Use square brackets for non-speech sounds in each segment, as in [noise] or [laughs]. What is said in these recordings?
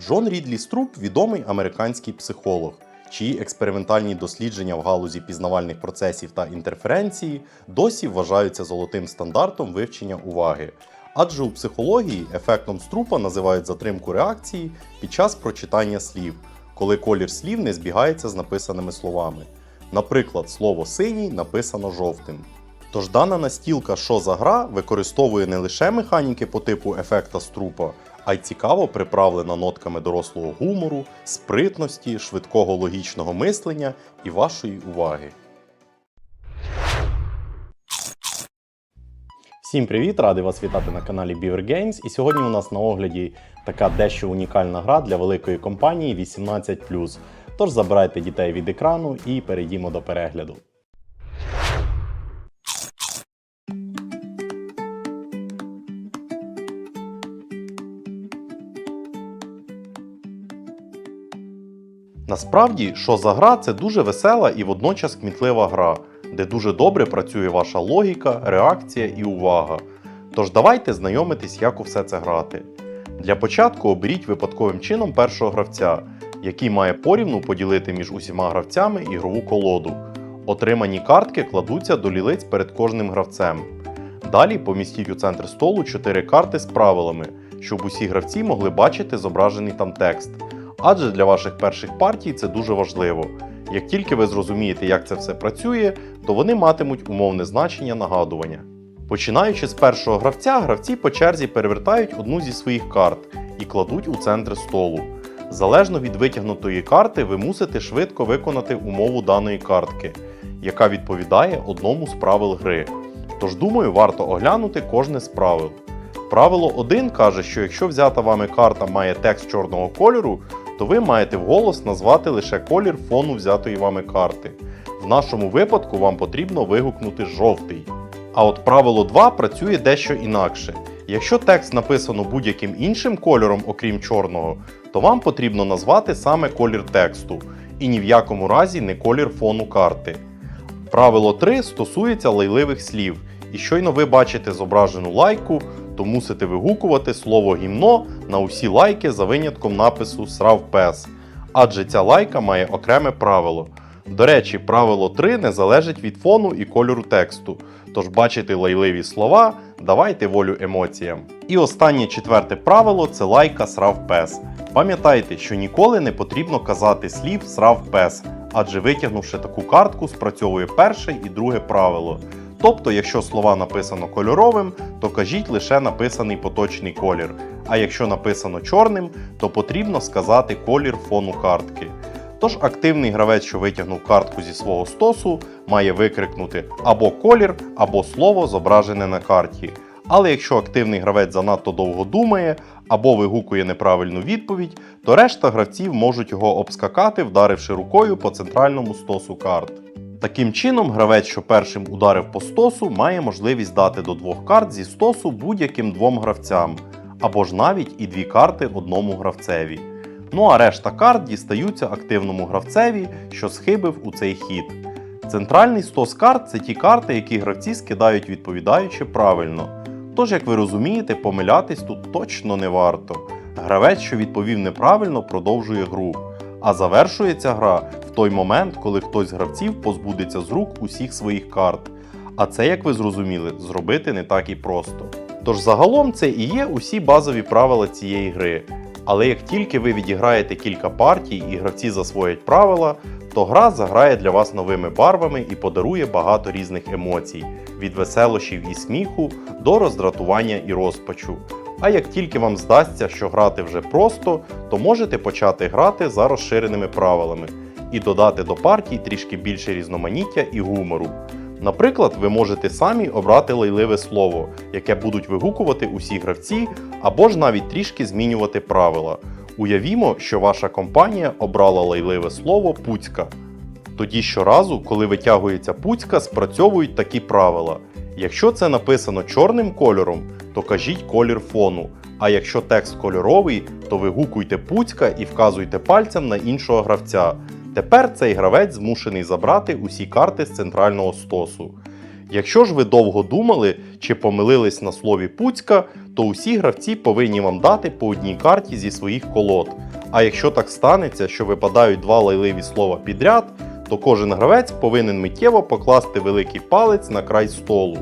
Джон Рідлі Струп відомий американський психолог, чиї експериментальні дослідження в галузі пізнавальних процесів та інтерференції досі вважаються золотим стандартом вивчення уваги. Адже у психології ефектом струпа називають затримку реакції під час прочитання слів, коли колір слів не збігається з написаними словами. Наприклад, слово синій написано жовтим. Тож дана настілка «Що за гра використовує не лише механіки по типу ефекта струпа, а й цікаво приправлена нотками дорослого гумору, спритності, швидкого логічного мислення і вашої уваги. Всім привіт! Радий вас вітати на каналі Beaver Games. І сьогодні у нас на огляді така дещо унікальна гра для великої компанії 18. Тож забирайте дітей від екрану і перейдімо до перегляду. Насправді, що за гра це дуже весела і водночас кмітлива гра, де дуже добре працює ваша логіка, реакція і увага. Тож давайте знайомитись, як у все це грати. Для початку оберіть випадковим чином першого гравця, який має порівну поділити між усіма гравцями ігрову колоду. Отримані картки кладуться до лілиць перед кожним гравцем. Далі помістіть у центр столу 4 карти з правилами, щоб усі гравці могли бачити зображений там текст. Адже для ваших перших партій це дуже важливо. Як тільки ви зрозумієте, як це все працює, то вони матимуть умовне значення нагадування. Починаючи з першого гравця, гравці по черзі перевертають одну зі своїх карт і кладуть у центр столу. Залежно від витягнутої карти, ви мусите швидко виконати умову даної картки, яка відповідає одному з правил гри. Тож думаю, варто оглянути кожне з правил. Правило 1 каже, що якщо взята вами карта має текст чорного кольору, то ви маєте вголос назвати лише колір фону взятої вами карти. В нашому випадку вам потрібно вигукнути жовтий. А от правило 2 працює дещо інакше. Якщо текст написано будь-яким іншим кольором, окрім чорного, то вам потрібно назвати саме колір тексту і ні в якому разі не колір фону карти. Правило 3 стосується лайливих слів, і щойно ви бачите зображену лайку, то мусите вигукувати слово гімно на усі лайки за винятком напису Срав пес, адже ця лайка має окреме правило. До речі, правило 3 не залежить від фону і кольору тексту. Тож бачити лайливі слова, давайте волю емоціям. І останнє четверте правило це лайка срав пес. Пам'ятайте, що ніколи не потрібно казати слів срав пес, адже витягнувши таку картку, спрацьовує перше і друге правило. Тобто, якщо слова написано кольоровим, то кажіть лише написаний поточний колір. А якщо написано чорним, то потрібно сказати колір фону картки. Тож активний гравець, що витягнув картку зі свого стосу, має викрикнути або колір, або слово зображене на карті. Але якщо активний гравець занадто довго думає або вигукує неправильну відповідь, то решта гравців можуть його обскакати, вдаривши рукою по центральному стосу карт. Таким чином, гравець, що першим ударив по стосу, має можливість дати до двох карт зі стосу будь-яким двом гравцям, або ж навіть і дві карти одному гравцеві. Ну а решта карт дістаються активному гравцеві, що схибив у цей хід. Центральний стос карт це ті карти, які гравці скидають відповідаючи правильно. Тож, як ви розумієте, помилятись тут точно не варто. Гравець, що відповів неправильно, продовжує гру. А завершується гра той момент, коли хтось з гравців позбудеться з рук усіх своїх карт. А це, як ви зрозуміли, зробити не так і просто. Тож загалом це і є усі базові правила цієї гри. Але як тільки ви відіграєте кілька партій і гравці засвоять правила, то гра заграє для вас новими барвами і подарує багато різних емоцій від веселощів і сміху до роздратування і розпачу. А як тільки вам здасться, що грати вже просто, то можете почати грати за розширеними правилами і додати до партій трішки більше різноманіття і гумору. Наприклад, ви можете самі обрати лайливе слово, яке будуть вигукувати усі гравці, або ж навіть трішки змінювати правила. Уявімо, що ваша компанія обрала лайливе слово пуцька. Тоді щоразу, коли витягується пуцька, спрацьовують такі правила. Якщо це написано чорним кольором, то кажіть колір фону. А якщо текст кольоровий, то вигукуйте пуцька і вказуйте пальцем на іншого гравця. Тепер цей гравець змушений забрати усі карти з центрального стосу. Якщо ж ви довго думали чи помилились на слові Пуцька, то усі гравці повинні вам дати по одній карті зі своїх колод. А якщо так станеться, що випадають два лайливі слова підряд, то кожен гравець повинен миттєво покласти великий палець на край столу.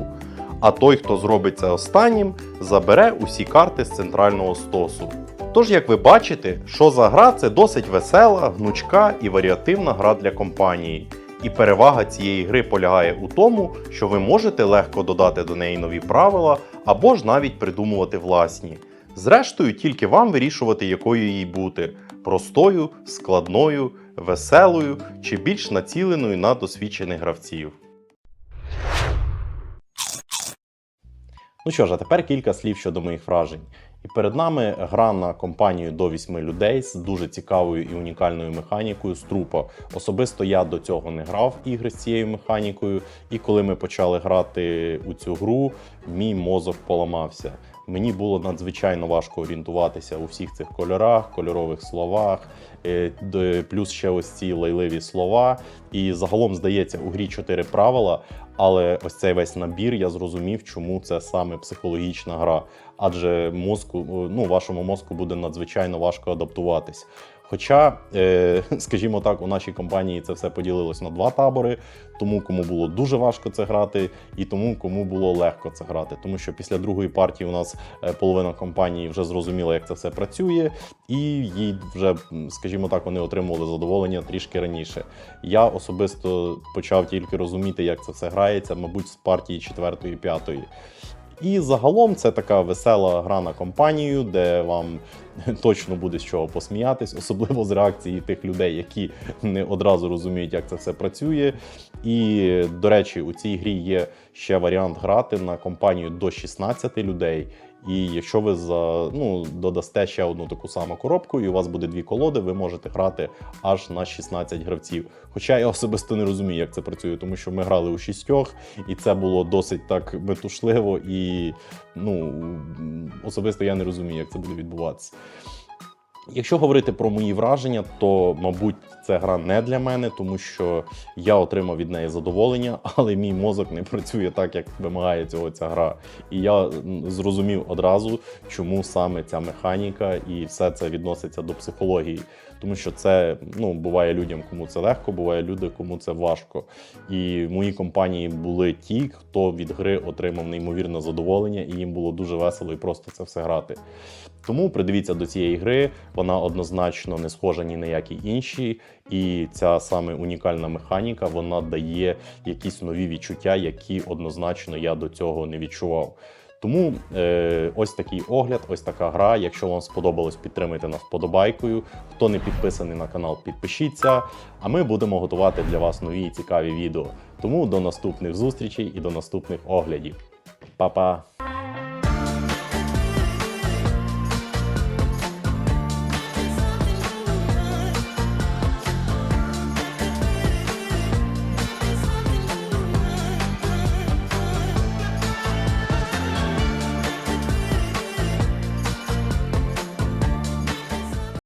А той, хто зробить це останнім, забере усі карти з центрального стосу. Тож, як ви бачите, що за гра це досить весела, гнучка і варіативна гра для компанії. І перевага цієї гри полягає у тому, що ви можете легко додати до неї нові правила або ж навіть придумувати власні. Зрештою, тільки вам вирішувати, якою їй бути простою, складною, веселою чи більш націленою на досвідчених гравців. Ну що ж, а тепер кілька слів щодо моїх вражень. І перед нами гра на компанію до 8 людей з дуже цікавою і унікальною механікою з трупа. Особисто я до цього не грав ігри з цією механікою, і коли ми почали грати у цю гру, мій мозок поламався. Мені було надзвичайно важко орієнтуватися у всіх цих кольорах, кольорових словах, е, плюс ще ось ці лайливі слова. І загалом здається, у грі чотири правила, але ось цей весь набір я зрозумів, чому це саме психологічна гра. Адже мозку, ну, вашому мозку буде надзвичайно важко адаптуватись. Хоча, е, [laughs] скажімо так, у нашій компанії це все поділилось на два табори, тому кому було дуже важко це грати, і тому кому було легко це грати. Тому що після другої партії у нас е, половина компанії вже зрозуміла, як це все працює, і їй вже, скажімо так, вони отримували задоволення трішки раніше. Я особисто почав тільки розуміти, як це все грається, мабуть, з партії четвертої, п'ятої. І загалом це така весела гра на компанію, де вам [laughs] точно буде з чого посміятись, особливо з реакції тих людей, які не одразу розуміють, як це все працює. І, до речі, у цій грі є ще варіант грати на компанію до 16 людей. І якщо ви за ну додасте ще одну таку саму коробку, і у вас буде дві колоди, ви можете грати аж на 16 гравців. Хоча я особисто не розумію, як це працює, тому що ми грали у шістьох, і це було досить так метушливо, і ну особисто я не розумію, як це буде відбуватися. Якщо говорити про мої враження, то мабуть це гра не для мене, тому що я отримав від неї задоволення, [laughs] але мій мозок не працює так, як вимагає цього ця гра. І я зрозумів одразу, чому саме ця механіка і все це відноситься до психології. Тому що це ну буває людям, кому це легко, буває люди, кому це важко. І в моїй компанії були ті, хто від гри отримав неймовірне задоволення, і їм було дуже весело і просто це все грати. Тому придивіться до цієї гри, вона однозначно не схожа ні на які інші, і ця саме унікальна механіка вона дає якісь нові відчуття, які однозначно я до цього не відчував. Тому е, ось такий огляд, ось така гра. Якщо вам сподобалось, підтримайте нас вподобайкою. Хто не підписаний на канал, підпишіться. А ми будемо готувати для вас нові цікаві відео. Тому до наступних зустрічей і до наступних оглядів. Па-па!